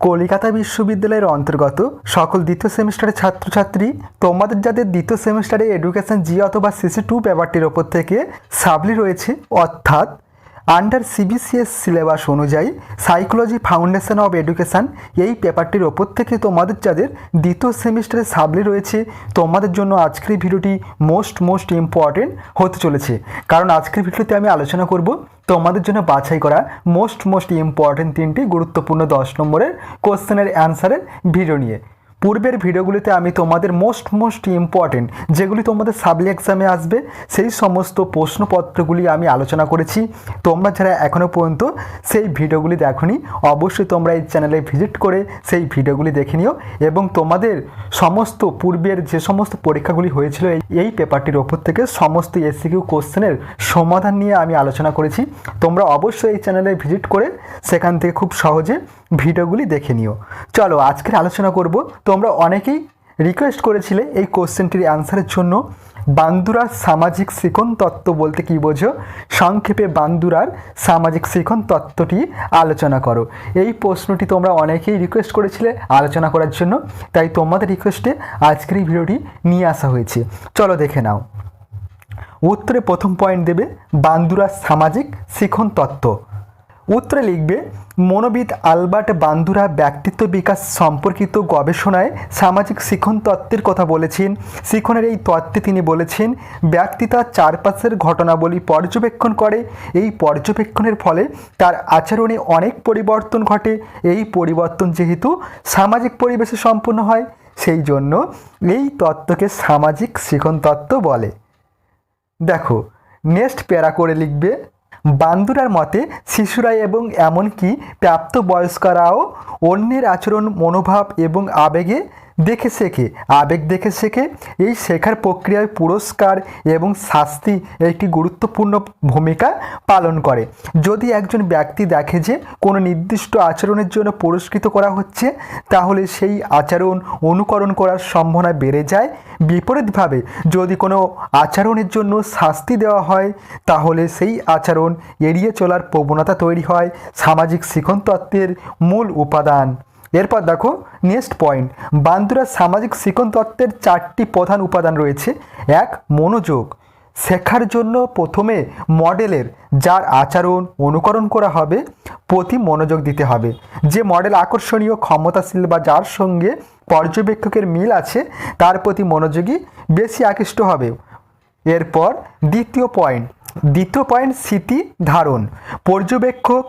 কলকাতা বিশ্ববিদ্যালয়ের অন্তর্গত সকল দ্বিতীয় সেমিস্টারের ছাত্রছাত্রী, তোমাদের যাদের দ্বিতীয় সেমিস্টারে এডুকেশন জি অথবা সিসি টু পেপারটির ওপর থেকে সাবলি রয়েছে, অর্থাৎ আন্ডার সিবিসিএস সিলেবাস অনুযায়ী সাইকোলজি ফাউন্ডেশন অব এডুকেশন এই পেপারটির ওপর থেকে তোমাদের যাদের দ্বিতীয় সেমিস্টারে সাবলি রয়েছে, তোমাদের জন্য আজকের ভিডিওটি মোস্ট মোস্ট ইম্পর্টেন্ট হতে চলেছে। কারণ আজকের ভিডিওতে আমি আলোচনা করব তোমাদের জন্য বাছাই করা মোস্ট মোস্ট ইম্পর্টেন্ট তিনটি গুরুত্বপূর্ণ দশ নম্বরের কোশ্চেনের অ্যান্সারের ভিডিও নিয়ে। পূর্বের ভিডিওগুলিতে আমি তোমাদের মোস্ট মোস্ট ইম্পর্টেন্ট যেগুলি তোমাদের সাবলি এক্সামে আসবে, সেই সমস্ত প্রশ্নপত্রগুলি আমি আলোচনা করেছি। তোমরা যারা এখনও পর্যন্ত সেই ভিডিওগুলি দেখনি, অবশ্যই তোমরা এই চ্যানেলে ভিজিট করে সেই ভিডিওগুলি দেখে নিও এবং তোমাদের সমস্ত পূর্বের যে সমস্ত পরীক্ষাগুলি হয়েছিল এই- পেপারটির ওপর থেকে সমস্ত এসিকিউ কোশ্চেনের সমাধান নিয়ে আমি আলোচনা করেছি। তোমরা অবশ্যই এই চ্যানেলে ভিজিট করে সেখান থেকে খুব সহজে ভিডিওগুলি দেখে নিও। চলো আজকের আলোচনা করব তোমরা অনেকেই রিকোয়েস্ট করেছিলে এই কোশ্চেনটির অ্যান্সারের জন্য বান্দুরার সামাজিক শিখন তত্ত্ব বলতে কি বোঝো? সংক্ষেপে বান্দুরার সামাজিক শিখন তত্ত্বটি আলোচনা করো। এই প্রশ্নটি তোমরা অনেকেই রিকোয়েস্ট করেছিলে আলোচনা করার জন্য, তাই তোমাদের রিকোয়েস্টে আজকের এই ভিডিওটি নিয়ে আসা হয়েছে। চলো দেখে নাও। উত্তরে প্রথম পয়েন্ট দেবে বান্দুরার সামাজিক শিখন তত্ত্ব। উত্তরে লিখবে, মনোবিদ আলবার্ট বান্দুরা ব্যক্তিত্ব বিকাশ সম্পর্কিত গবেষণায় সামাজিক শিখন তত্ত্বের কথা বলেছেন। শিখনের এই তত্ত্বে তিনি বলেছেন ব্যক্তি তার চারপাশের ঘটনাবলী পর্যবেক্ষণ করে। এই পর্যবেক্ষণের ফলে তার আচরণে অনেক পরিবর্তন ঘটে। এই পরিবর্তন যেহেতু সামাজিক পরিবেশে সম্পূর্ণ হয়, সেই জন্য এই তত্ত্বকে সামাজিক শিখন তত্ত্ব বলে। দেখো নেক্সট প্যারা করে লিখবে বান্দুরার মতে শিশুরা এবং এমনকি প্রাপ্ত বয়স্করাও অন্যের আচরণ মনোভাব এবং আবেগে দেখে শেখে আবেগ দেখে শেখে এই শেখার প্রক্রিয়ায় পুরস্কার এবং শাস্তি একটি গুরুত্বপূর্ণ ভূমিকা পালন করে। যদি একজন ব্যক্তি দেখে যে কোনো নির্দিষ্ট আচরণের জন্য পুরস্কৃত করা হচ্ছে, তাহলে সেই আচরণ অনুকরণ করার সম্ভাবনা বেড়ে যায়। বিপরীতভাবে, যদি কোনো আচরণের জন্য শাস্তি দেওয়া হয়, তাহলে সেই আচরণ এড়িয়ে চলার প্রবণতা তৈরি হয়। সামাজিক শিখন তত্ত্বের মূল উপাদান। এরপর দেখো নেক্সট পয়েন্ট বান্দুরার সামাজিক শিখন তত্ত্বের চারটি প্রধান উপাদান রয়েছে। এক, মনোযোগ। শেখার জন্য প্রথমে মডেলের, যার আচরণ, অনুকরণ করা হবে, প্রতি মনোযোগ দিতে হবে। যে মডেল আকর্ষণীয়, ক্ষমতাশীল বা যার সঙ্গে পর্যবেক্ষকের মিল আছে, তার প্রতি মনোযোগী বেশি আকৃষ্ট হবে। এরপর দ্বিতীয় পয়েন্ট দ্বিতীয় পয়েন্ট স্মৃতি ধারণ। পর্যবেক্ষক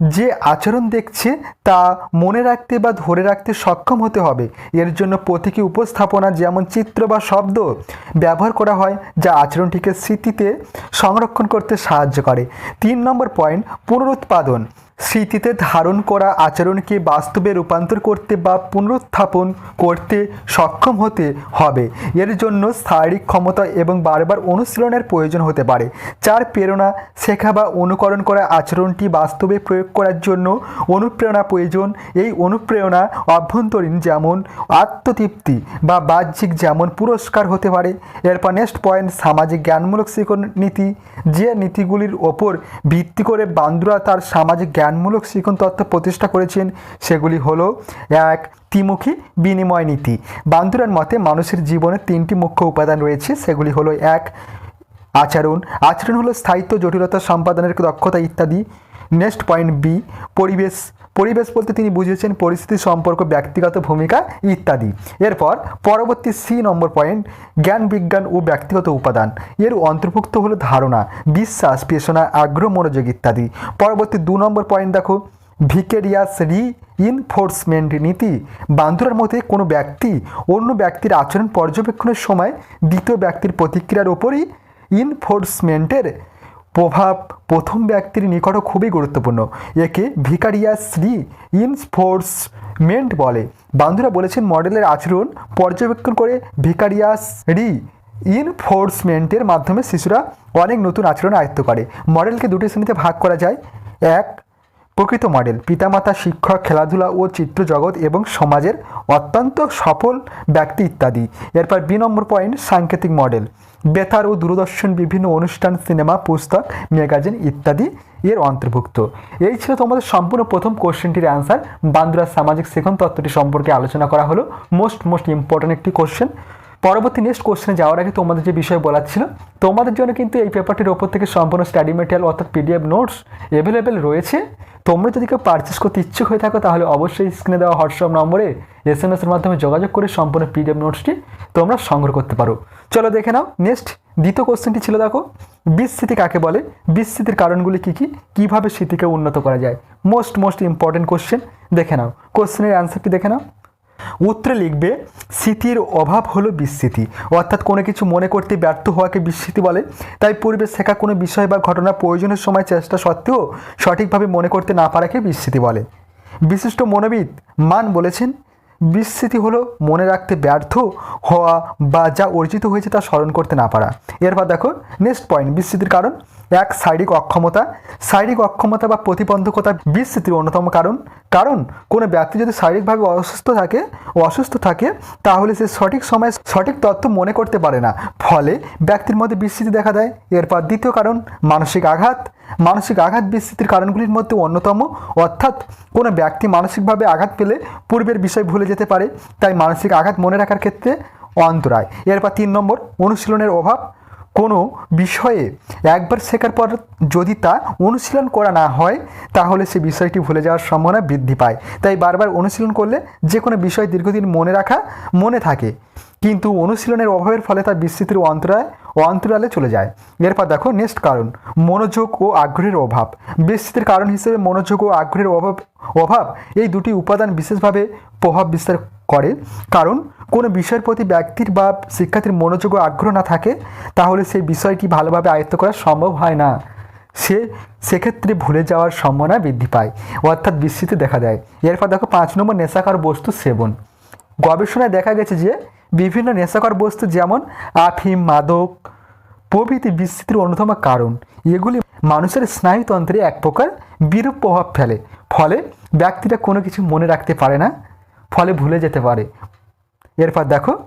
যে আচরণ দেখছে তা মনে রাখতে বা ধরে রাখতে সক্ষম হতে হবে। এর জন্য প্রতীকী উপস্থাপনা যেমন চিত্র বা শব্দ ব্যবহার করা হয়, যা আচরণটিকে স্মৃতিতে সংরক্ষণ করতে সাহায্য করে। তিন নম্বর পয়েন্ট, পুনরুৎপাদন। স্মৃতিতে ধারণ করা আচরণকে বাস্তবে রূপান্তর করতে বা পুনরুত্থাপন করতে সক্ষম হতে হবে। এর জন্য শারীরিক ক্ষমতা এবং বারবার অনুশীলনের প্রয়োজন হতে পারে। চার, প্রেরণা শেখা বা অনুকরণ করা আচরণটি বাস্তবে প্রয়োগ করার জন্য অনুপ্রেরণা প্রয়োজন। এই অনুপ্রেরণা অভ্যন্তরীণ যেমন আত্মতৃপ্তি বা বাহ্যিক যেমন পুরস্কার হতে পারে। এরপর নেক্সট পয়েন্ট, সামাজিক জ্ঞানমূলক শিক্ষণ নীতি। যে নীতিগুলির ওপর ভিত্তি করে বান্দুরা তার সামাজিক জ্ঞানমূলক শিখন তত্ত্ব প্রতিষ্ঠা করেছেন, সেগুলি হলো, এক, ত্রিমুখী বিনিময় নীতি। বান্দুরার মতে মানুষের জীবনে তিনটি মুখ্য উপাদান রয়েছে, সেগুলি হলো, এক, আচরণ। আচরণ হলো স্থায়িত্ব, জটিলতা, সম্পাদনের দক্ষতা ইত্যাদি। নেক্সট পয়েন্ট বি পরিবেশ। পরিবেশ বলতে তিনি বুঝিয়েছেন পরিস্থিতি সম্পর্ক, ব্যক্তিগত ভূমিকা ইত্যাদি। এরপর পরবর্তী সি নম্বর পয়েন্ট, জ্ঞান, বিজ্ঞান ও ব্যক্তিগত উপাদান। এর অন্তর্ভুক্ত হলো ধারণা, বিশ্বাস, পেশনা, আগ্রহ, মনোযোগ ইত্যাদি। পরবর্তী দু নম্বর পয়েন্ট দেখো, ভিকেরিয়াস রি ইনফোর্সমেন্ট নীতি। বান্ধুরার মধ্যে কোনো ব্যক্তি অন্য ব্যক্তির আচরণ পর্যবেক্ষণের সময় দ্বিতীয় ব্যক্তির প্রতিক্রিয়ার ওপরই ইনফোর্সমেন্টের প্রভাব প্রথম ব্যক্তির নিকটও খুবই গুরুত্বপূর্ণ। একে ভিকারিয়াস রি ইনফোর্সমেন্ট বলে। বান্ধুরা বলেছেন মডেলের আচরণ পর্যবেক্ষণ করে ভিকারিয়াস রি ইনফোর্সমেন্টের মাধ্যমে শিশুরা অনেক নতুন আচরণ আয়ত্ত করে। মডেলকে দুটি শ্রেণীতে ভাগ করা যায়। এক প্রকৃত মডেল। পিতামাতা, শিক্ষক, খেলাধুলা ও চিত্র জগৎ এবং সমাজের অত্যন্ত সফল ব্যক্তি ইত্যাদি। এরপর বি নম্বর পয়েন্ট, সাংকেতিক মডেল। বেতার ও দূরদর্শন বিভিন্ন অনুষ্ঠান, সিনেমা, পুস্তক, ম্যাগাজিন ইত্যাদি এর অন্তর্ভুক্ত। এই ছিল তোমাদের সম্পূর্ণ প্রথম কোশ্চেনটির অ্যান্সার। বান্দুরার সামাজিক শিখন তত্ত্বটি সম্পর্কে আলোচনা করা হলো। মোস্ট মোস্ট ইম্পর্ট্যান্ট একটি কোশ্চেন। পরবর্তী নেক্সট কোশ্চেনে যাওয়ার আগে তোমাদের যে বিষয় বলার ছিল, তোমাদের জন্য কিন্তু এই পেপারটির ওপর থেকে সম্পূর্ণ স্টাডি মেটেরিয়াল অর্থাৎ পিডিএফ নোটস অ্যাভেলেবেল রয়েছে। তোমরা যদি কেউ পারচেস করতে ইচ্ছুক হয়ে থাকো, তাহলে অবশ্যই স্ক্রিনে দেওয়া হোয়াটসঅ্যাপ নম্বরে এস এম এসের মাধ্যমে যোগাযোগ করে সম্পূর্ণ পিডিএফ নোটসটি তোমরা সংগ্রহ করতে পারো। চলো দেখে নাও নেক্সট দ্বিতীয় কোশ্চেনটি ছিল দেখো বিস্মৃতি কাকে বলে? বিস্মৃতির কারণগুলি কী কী? কীভাবে স্মৃতিকে উন্নত করা যায়? মোস্ট মোস্ট ইম্পর্টেন্ট কোশ্চেন দেখে নাও। কোশ্চেনের অ্যান্সারটি দেখে নাও। উত্তরে লিখবে, স্মৃতির অভাব হলো বিস্মৃতি। অর্থাৎ কোনো কিছু মনে করতে ব্যর্থ হওয়াকে বিস্মৃতি বলে। তাই পূর্বে শেখা কোনো বিষয় বা ঘটনা প্রয়োজনের সময় চেষ্টা সত্ত্বেও সঠিকভাবে মনে করতে না পারাকে বিস্মৃতি বলে। বিশিষ্ট মনোবিদ মান বলেছেন বিস্মৃতি হলো মনে রাখতে ব্যর্থ হওয়া বা যা অর্জিত হয়েছে তা স্মরণ করতে না পারা। এরপর দেখো নেক্সট পয়েন্ট বিস্মৃতির কারণ, এক শারীরিক অক্ষমতা। শারীরিক অক্ষমতা বা প্রতিবন্ধকতা বিস্মৃতির অন্যতম কারণ। কারণ, কোনো ব্যক্তি যদি শারীরিকভাবে অসুস্থ থাকে অসুস্থ থাকে, তাহলে সে সঠিক সময়ে সঠিক তথ্য মনে করতে পারে না। ফলে ব্যক্তির মধ্যে বিস্মৃতি দেখা দেয়। এরপর দ্বিতীয় কারণ, মানসিক আঘাত। মানসিক আঘাত বিস্তৃতির কারণগুলির মধ্যে অন্যতম, অর্থাৎ কোনো ব্যক্তি মানসিকভাবে আঘাত পেলে পূর্বের বিষয় ভুলে যেতে পারে, তাই মানসিক আঘাত মনে রাখার ক্ষেত্রে অন্তরায়। এরপর তিন নম্বর, অনুশীলনের অভাব। কোনো বিষয়ে একবার শেখার পর যদি তা অনুশীলন করা না হয়, তাহলে সে বিষয়টি ভুলে যাওয়ার সম্ভাবনা বৃদ্ধি পায়। তাই বারবার অনুশীলন করলে যে কোনো বিষয় দীর্ঘদিন মনে রাখা, মনে থাকে। কিন্তু অনুশীলনের অভাবের ফলে তার বিস্মৃতির অন্তরায় ও অন্তরালে চলে যায়। এরপর দেখো নেক্সট কারণ, মনোযোগ ও আগ্রহের অভাব। বিস্মৃতির কারণ হিসেবে মনোযোগ ও আগ্রহের অভাব অভাব এই দুটি উপাদান বিশেষভাবে প্রভাব বিস্তার করে। কারণ, কোনো বিষয়ের প্রতি ব্যক্তির বা শিক্ষার্থীর মনোযোগ ও আগ্রহ না থাকে, তাহলে সেই বিষয়টি ভালোভাবে আয়ত্ত করা সম্ভব হয় না। সে সেক্ষেত্রে ভুলে যাওয়ার সম্ভাবনা বৃদ্ধি পায়, অর্থাৎ বিস্মৃতি দেখা দেয়। এরপর দেখো পাঁচ নম্বর নেশাকার বস্তু সেবন। গবেষণায় দেখা গেছে যে বিভিন্ন নেশাকর বস্তু যেমন, আফিম, মাদক, প্রভৃতি বিস্মৃতির অন্যতম কারণ। এগুলি মানুষের স্নায়ুতন্ত্রে এক প্রকার বিরূপ প্রভাব ফেলে। ফলে ব্যক্তিরা কোনো কিছু মনে রাখতে পারে না, ফলে ভুলে যেতে পারে। এরপর দেখো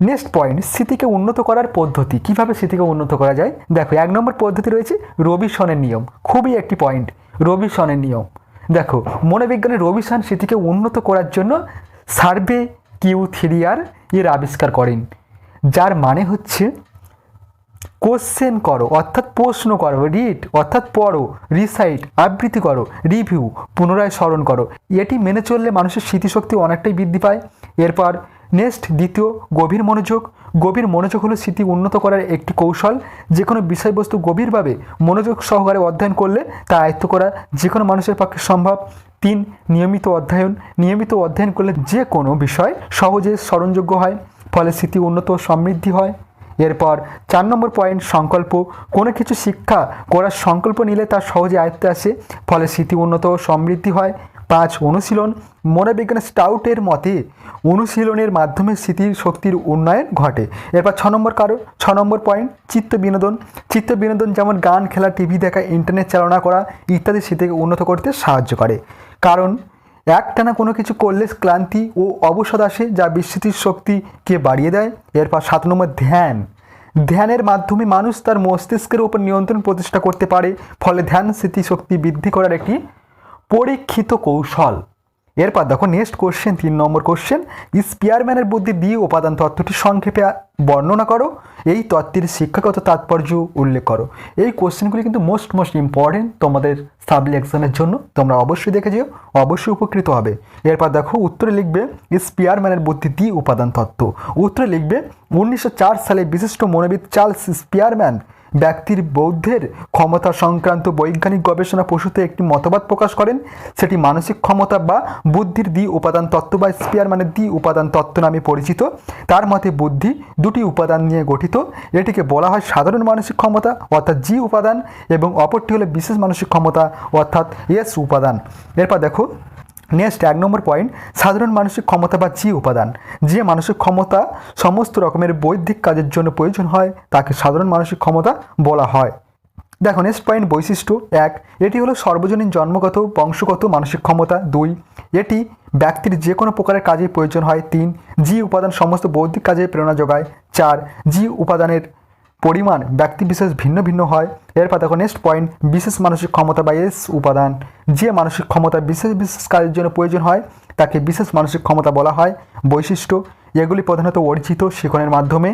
নেক্সট পয়েন্ট স্মৃতিকে উন্নত করার পদ্ধতি। কীভাবে স্মৃতিকে উন্নত করা যায়? দেখো, এক নম্বর পদ্ধতি রয়েছে রবিসনের নিয়ম। খুবই একটি পয়েন্ট রবিসনের নিয়ম। দেখো মনোবিজ্ঞানের রবিসন স্মৃতিকে উন্নত করার জন্য সার্ভে কিউ থ্রি আর এর আবিষ্কার করেন, যার মানে হচ্ছে কোশ্চেন করো, অর্থাৎ প্রশ্ন করো রিড অর্থাৎ পড়ো রিসাইট আবৃত্তি করো রিভিউ পুনরায় স্মরণ করো। এটি মেনে চললে মানুষের স্মৃতিশক্তি অনেকটাই বৃদ্ধি পায়। এরপর নেক্সট দ্বিতীয় গভীর মনোযোগ। গভীর মনোযোগ হলো স্মৃতি উন্নত করার একটি কৌশল। যে কোনো বিষয়বস্তু গভীরভাবে মনোযোগ সহকারে অধ্যয়ন করলে তা আয়ত্ত করা যে কোনো মানুষের পক্ষে সম্ভব। তিন, নিয়মিত অধ্যয়ন। নিয়মিত অধ্যয়ন করলে যে কোনো বিষয় সহজে স্মরণযোগ্য হয়, ফলে স্মৃতি উন্নত সমৃদ্ধি হয়। এরপর চার নম্বর পয়েন্ট, সংকল্প। কোনো কিছু শিক্ষা করার সংকল্প নিলে তার সহজে আয়ত্তে আসে, ফলে স্মৃতি উন্নত সমৃদ্ধি হয়। পাঁচ অনুশীলন মনোবিজ্ঞান স্টাউটের মতে অনুশীলনের মাধ্যমে স্মৃতির শক্তির উন্নয়ন ঘটে। এরপর ছ নম্বর কারণ, ছ নম্বর পয়েন্ট চিত্ত বিনোদন। চিত্ত বিনোদন যেমন গান, খেলা, টিভি দেখা ইন্টারনেট চালনা করা ইত্যাদি স্মৃতিকে উন্নত করতে সাহায্য করে। কারণ একটানা কোনো কিছু করলে ক্লান্তি ও অবসাদ আসে যা বিস্মৃতির শক্তিকে বাড়িয়ে দেয়। এরপর সাত নম্বর ধ্যান। ধ্যানের মাধ্যমে মানুষ তার মস্তিষ্কের উপর নিয়ন্ত্রণ প্রতিষ্ঠা করতে পারে, ফলে ধ্যান স্মৃতিশক্তি বৃদ্ধি করার একটি পরীক্ষিত কৌশল। এরপর দেখো নেক্সট কোশ্চেন তিন নম্বর কোশ্চেন স্পিয়ারম্যানের বুদ্ধি দিয়ে উপাদান তত্ত্বটি সংক্ষেপে বর্ণনা করো। এই তত্ত্বের শিক্ষাগত তাৎপর্য উল্লেখ করো। এই কোশ্চেনগুলি কিন্তু মোস্ট মোস্ট ইম্পর্টেন্ট তোমাদের সাবলি এক্সামের জন্য। তোমরা অবশ্যই দেখে যেও, অবশ্যই উপকৃত হবে। এরপর দেখো উত্তরে লিখবে স্পিয়ারম্যানের বুদ্ধি দি উপাদান তত্ত্ব। উত্তরে লিখবে, উনিশশো চার সালে বিশিষ্ট মনোবিদ চার্লস স্পিয়ারম্যান ব্যক্তির বৌদ্ধের ক্ষমতা সংক্রান্ত বৈজ্ঞানিক গবেষণা প্রসূত একটি মতবাদ প্রকাশ করেন। সেটি মানসিক ক্ষমতা বা বুদ্ধির দ্বি উপাদান তত্ত্ব বা স্পিয়ার মানে দ্বি উপাদান তত্ত্ব নামে পরিচিত। তার মতে বুদ্ধি দুটি উপাদান নিয়ে গঠিত। এটিকে বলা হয় সাধারণ মানসিক ক্ষমতা অর্থাৎ জি উপাদান এবং অপরটি হলো বিশেষ মানসিক ক্ষমতা অর্থাৎ এস উপাদান। এরপর দেখো নেক্সট এক নম্বর পয়েন্ট সাধারণ মানসিক ক্ষমতা বা জি উপাদান। যে মানসিক ক্ষমতা সমস্ত রকমের বৈদিক কাজের জন্য প্রয়োজন হয়, তাকে সাধারণ মানসিক ক্ষমতা বলা হয়। দেখো নেক্সট পয়েন্ট বৈশিষ্ট্য এক, এটি হলো সর্বজনীন জন্মগত বংশগত মানসিক ক্ষমতা। দুই, এটি ব্যক্তির যে কোনো প্রকারের কাজে প্রয়োজন হয়। তিন জি উপাদান সমস্ত বৌদ্ধিক কাজে প্রেরণা যোগায়। চার জি উপাদানের পরিমাণ ব্যক্তি বিশেষ ভিন্ন ভিন্ন হয়। এরপর দেখো নেক্সট পয়েন্ট বিশেষ মানসিক ক্ষমতা বা এস উপাদান। যে মানসিক ক্ষমতা বিশেষ বিশেষ কাজের জন্য প্রয়োজন হয়, তাকে বিশেষ মানসিক ক্ষমতা বলা হয়। বৈশিষ্ট্য, এগুলি প্রধানত অর্জিত শিখনের মাধ্যমে।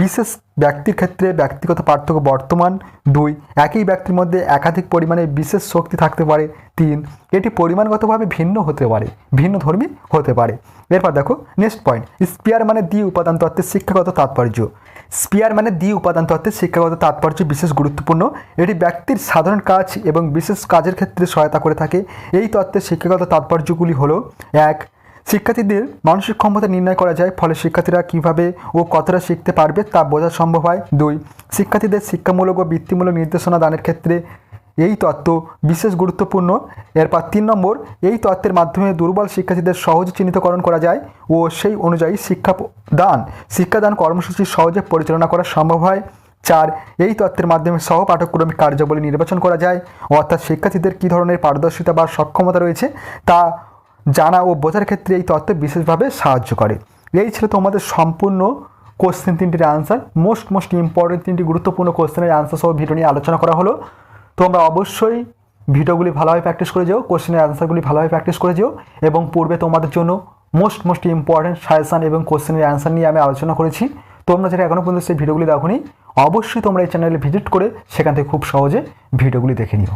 বিশেষ ব্যক্তির ক্ষেত্রে ব্যক্তিগত পার্থক্য বর্তমান দুই, একই ব্যক্তির মধ্যে একাধিক পরিমাণে বিশেষ শক্তি থাকতে পারে। তিন, এটি পরিমাণগতভাবে ভিন্ন হতে পারে, ভিন্ন ধর্মী হতে পারে। এরপর দেখো নেক্সট পয়েন্ট স্পিয়ার মানে দ্বি উপাদান তত্ত্বের শিক্ষাগত তাৎপর্য। স্পিয়ার মানে দ্বি উপাদান তত্ত্বের শিক্ষাগত তাৎপর্য বিশেষ গুরুত্বপূর্ণ। এটি ব্যক্তির সাধারণ কাজ এবং বিশেষ কাজের ক্ষেত্রে সহায়তা করে থাকে। এই তত্ত্বের শিক্ষাগত তাৎপর্যগুলি হলো, এক শিক্ষার্থীদের মানসিক ক্ষমতা নির্ণয় করা যায়, ফলে শিক্ষার্থীরা কীভাবে ও কতটা শিখতে পারবে তা বোঝা সম্ভব হয়। দুই, শিক্ষার্থীদের শিক্ষামূলক ও বৃত্তিমূলক নির্দেশনা দানের ক্ষেত্রে এই তত্ত্ব বিশেষ গুরুত্বপূর্ণ। এরপর তিন নম্বর, এই তত্ত্বের মাধ্যমে দুর্বল শিক্ষার্থীদের সহজে চিহ্নিতকরণ করা যায় ও সেই অনুযায়ী শিক্ষা দান, শিক্ষাদান কর্মসূচি সহজে পরিচালনা করা সম্ভব হয়। চার, এই তত্ত্বের মাধ্যমে সহ পাঠক্রমিক কার্যাবলী নির্বাচন করা যায়। অর্থাৎ শিক্ষার্থীদের কী ধরনের পারদর্শিতা বা সক্ষমতা রয়েছে তা জানা ও বোঝার ক্ষেত্রে এই তত্ত্ব বিশেষভাবে সাহায্য করে। এই ছিল তোমাদের সম্পূর্ণ কোশ্চেন তিনটির আনসার মোস্ট মোস্ট ইম্পর্টেন্ট তিনটি গুরুত্বপূর্ণ কোশ্চেনের আনসার সহ ভিডিও নিয়ে আলোচনা করা হলো। তোমরা অবশ্যই ভিডিওগুলি ভালোভাবে প্র্যাকটিস করে যেও কোশ্চেনের অ্যান্সারগুলি ভালোভাবে প্র্যাকটিস করে যেও এবং পূর্বে তোমাদের জন্য মোস্ট মোস্ট ইম্পর্টেন্ট সাজেশান এবং কোশ্চেনের অ্যান্সার নিয়ে আমি আলোচনা করেছি। তোমরা যারা এখনও পর্যন্ত সেই ভিডিওগুলি দেখোনি, অবশ্যই তোমরা এই চ্যানেলে ভিজিট করে সেখান থেকে খুব সহজে ভিডিওগুলি দেখে নিও।